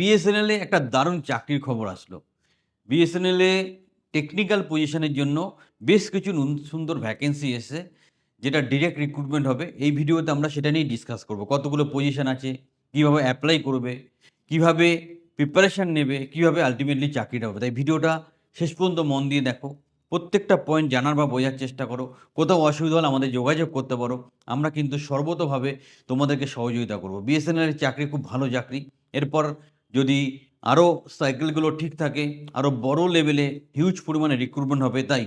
বিএসএনএলে একটা দারুণ চাকরির খবর আসলো। বিএসএনএলে টেকনিক্যাল পজিশনের জন্য বেশ কিছু সুন্দর ভ্যাকেন্সি এসে যেটা ডিরেক্ট রিক্রুটমেন্ট হবে। এই ভিডিওতে আমরা সেটা নিয়েই ডিসকাস করব। কতগুলো পজিশন আছে, কীভাবে অ্যাপ্লাই করবে, কীভাবে প্রিপারেশান নেবে, কীভাবে আলটিমেটলি চাকরিটা হবে। তাই ভিডিওটা শেষ পর্যন্ত মন দিয়ে দেখো। প্রত্যেকটা পয়েন্ট জানার বা বোঝার চেষ্টা করো। কোথাও অসুবিধা হলে আমাদের যোগাযোগ করতে পারো। আমরা কিন্তু সর্বতোভাবে তোমাদেরকে সহযোগিতা করব। বিএসএনএলের চাকরি খুব ভালো চাকরি। এরপর যদি আরও সাইকেলগুলো ঠিক থাকে আরও বড় লেভেলে হিউজ পরিমাণে রিক্রুটমেন্ট হবে, তাই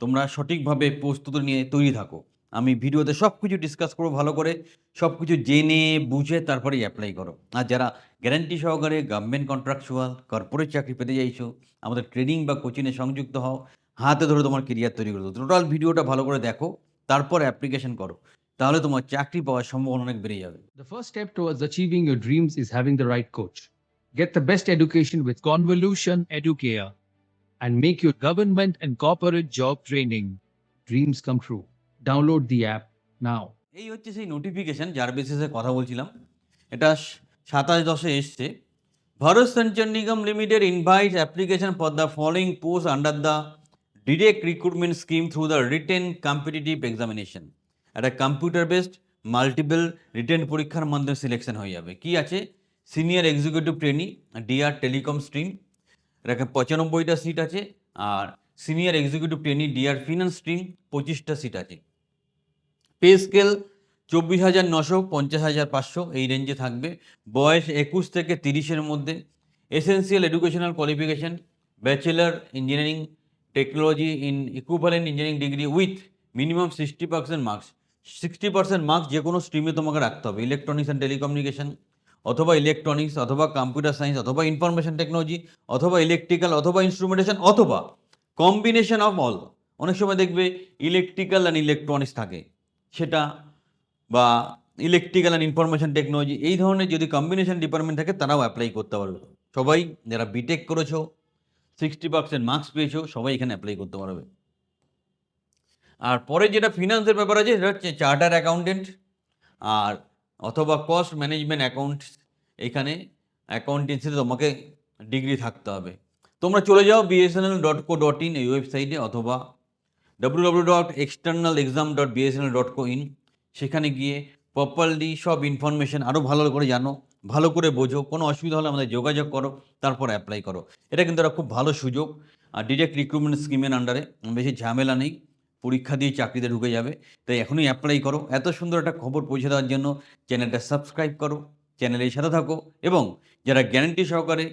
তোমরা সঠিকভাবে প্রস্তুতি নিয়ে তৈরি থাকো। আমি ভিডিওতে সব কিছু ডিসকাস করব ভালো করে সব কিছু জেনে, বুঝে তারপরেই অ্যাপ্লাই করো। আর যারা গ্যারান্টি সহকারে গভর্নমেন্ট কন্ট্রাকচুয়াল কর্পোরেট চাকরি পেতে চাইছো, আমাদের ট্রেনিং বা কোচিংয়ে সংযুক্ত হও, হাতে ধরে তোমার কেরিয়ার তৈরি করে টোটাল ভিডিওটা ভালো করে দেখো, তারপর অ্যাপ্লিকেশন করো। তাহলে তোমার চাকরি পাওয়ার সম্ভাবনা অনেক বেড়ে যাবে। The first step towards achieving your dreams is having the right coach. Get the best education with Convolution Educare and make your government and corporate job training. Dreams come true. Download the app now. এই হচ্ছে সেই notification যার বেসিসে কথা বলছিলাম। এটা সাতাশ দশে এসছে। Bharat Sanchar Nigam limited invite application for the following post under the direct recruitment scheme through the written competitive examination একটা কম্পিউটার বেসড মাল্টিপল রিটেন পরীক্ষার মাধ্যমে সিলেকশন হয়ে যাবে। কি আছে? Senior executive trainee, DR telecom stream এখানে পঁচানব্বইটা seat আছে, আর senior executive trainee, DR finance stream, পঁচিশটা সিট আছে। পে স্কেল চব্বিশ হাজার নশো পঞ্চাশ হাজার পাঁচশো, এই রেঞ্জে থাকবে। বয়স একুশ থেকে তিরিশের মধ্যে। Essential educational qualification bachelor engineering technology in equivalent engineering degree with minimum sixty percent marks sixty percent marks যে কোনো স্ট্রিমে তোমাকে রাখতে হবে। ইলেকট্রনিক্স অ্যান্ড টেলিকমিউনিকেশন অথবা ইলেকট্রনিক্স অথবা কম্পিউটার সায়েন্স অথবা ইনফরমেশন টেকনোলজি অথবা ইলেকট্রিক্যাল অথবা ইনস্ট্রুমেন্টেশন অথবা কম্বিনেশন অফ অল অনেক সময় দেখবে ইলেকট্রিক্যাল অ্যান্ড ইলেকট্রনিক্স থাকে। সেটা বা ইলেকট্রিক্যাল অ্যান্ড ইনফরমেশন টেকনোলজি এই ধরনের যদি কম্বিনেশন ডিপার্টমেন্ট থাকে, তারাও অ্যাপ্লাই করতে পারবে। সবাই যারা বিটেক করেছ সিক্সটি পার্সেন্ট মার্কস পেয়েছ, সবাই এখানে অ্যাপ্লাই করতে পারবে। আর পরে যেটা ফিনান্সের ব্যাপার আছে, সেটা হচ্ছে চার্টার অ্যাকাউন্টেন্ট আর অথবা কস্ট ম্যানেজমেন্ট অ্যাকাউন্ট এখানে অ্যাকাউন্টেন্সিতে তোমাকে ডিগ্রি থাকতে হবে। তোমরা চলে যাও BSNL dot co dot in এই ওয়েবসাইটে অথবা W W dot external exam dot BSNL dot co in সেখানে গিয়ে প্রপারলি সব ইনফরমেশন আরও ভালো করে জানো, ভালো করে বোঝো, কোনো অসুবিধা হলে আমাদের যোগাযোগ করো, তারপর অ্যাপ্লাই করো। এটা কিন্তু একটা খুব ভালো সুযোগ। আর ডিরেক্ট রিক্রুটমেন্ট স্কিমের আন্ডারে বেশি ঝামেলা নেই, পরীক্ষা দিয়ে চাকরিতে ঢুকে যাবে। তাই এখনই অ্যাপ্লাই করো। এত সুন্দর একটা খবর পৌঁছে দেওয়ার জন্য চ্যানেলটা সাবস্ক্রাইব করো। চ্যানেলের সাথে থাকো এবং যারা গ্যারান্টি সহকারে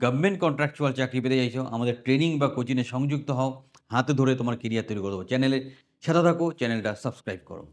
গভর্নমেন্ট কন্ট্রাকচুয়াল চাকরি পেতে চাইছো, আমাদের ট্রেনিং বা কোচিংয়ে সংযুক্ত হও, হাতে ধরে তোমার কেরিয়ার তৈরি করে দেবো। চ্যানেলে সাথে থাকো, চ্যানেলটা সাবস্ক্রাইব করো।